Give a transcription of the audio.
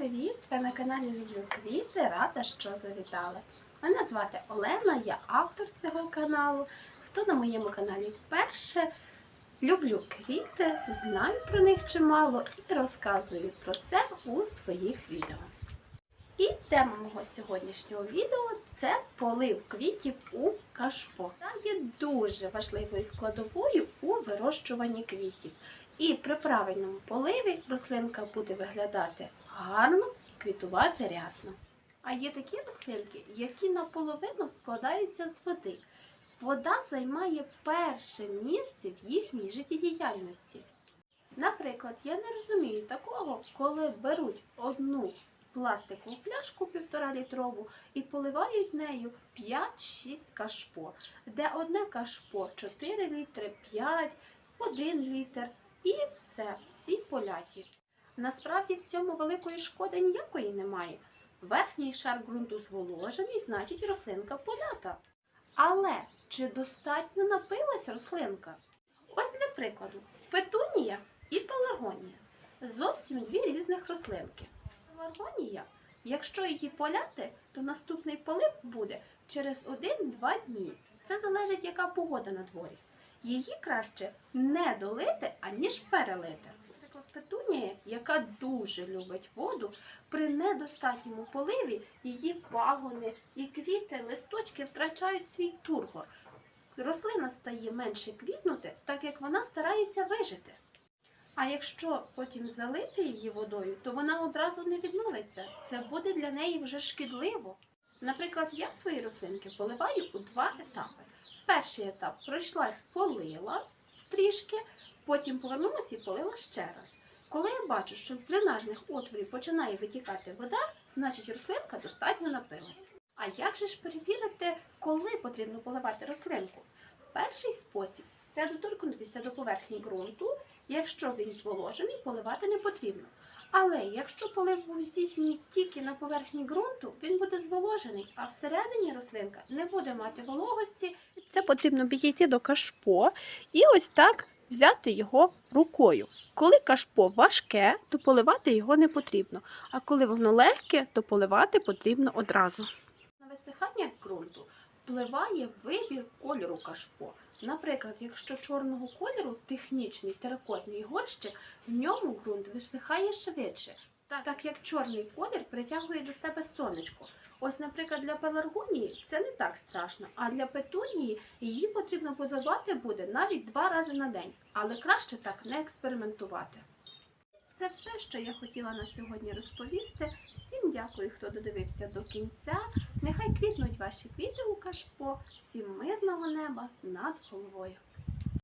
привіт! Ви на каналі Люблю Квіти. Рада, що завітали. Мене звати Олена, я автор цього каналу. Хто на моєму каналі вперше люблю квіти, знаю про них чимало і розказую про це у своїх відео. І тема мого сьогоднішнього відео це полив квітів у кашпо. Це є дуже важливою складовою у вирощуванні квітів. І при правильному поливі рослинка буде виглядати гарно і квітувати рясно. А є такі рослинки, які наполовину складаються з води. Вода займає перше місце в їхній життєдіяльності. Наприклад, я не розумію такого, коли беруть одну пластикову пляшку півтора літрову і поливають нею 5-6 кашпо, де одне кашпо 4 літри, 5, 1 літр і все, всі поляті. Насправді в цьому великої шкоди ніякої немає. Верхній шар ґрунту зволожений, значить рослинка полята. Але чи достатньо напилась рослинка? Ось для прикладу, петунія і пеларгонія. Зовсім дві різних рослинки. Пеларгонія, якщо її поляти, то наступний полив буде через 1-2 дні. Це залежить, яка погода на дворі. Її краще не долити, аніж перелити. Наприклад, петунія, яка дуже любить воду, при недостатньому поливі її пагони і квіти, листочки втрачають свій тургор. Рослина стає менше квітнути, так як вона старається вижити. А якщо потім залити її водою, то вона одразу не відновиться. Це буде для неї вже шкідливо. Наприклад, я свої рослинки поливаю у два етапи. Перший етап пройшлась, полила трішки, потім повернулася і полила ще раз. Коли я бачу, що з дренажних отворів починає витікати вода, значить рослинка достатньо напилась. А як же ж перевірити, коли потрібно поливати рослинку? Перший спосіб це доторкнутися до поверхні ґрунту. Якщо він зволожений, поливати не потрібно. Але якщо полив був здійснений тільки на поверхні ґрунту, він буде зволожений, а всередині рослинка не буде мати вологості. Це потрібно підійти до кашпо і ось так взяти його рукою. Коли кашпо важке, то поливати його не потрібно. А коли воно легке, то поливати потрібно одразу. На висихання ґрунту впливає вибір кольору кашпо. Наприклад, якщо чорного кольору технічний теракотний горщик, в ньому ґрунт висихає швидше, так, так як чорний колір притягує до себе сонечко. Ось, наприклад, для пеларгонії це не так страшно, а для петунії її потрібно поливати буде навіть два рази на день, але краще так не експериментувати. Це все, що я хотіла на сьогодні розповісти. Всім дякую, хто додивився до кінця. Квітнуть ваші квіти у кашпо, всім мирного неба над головою.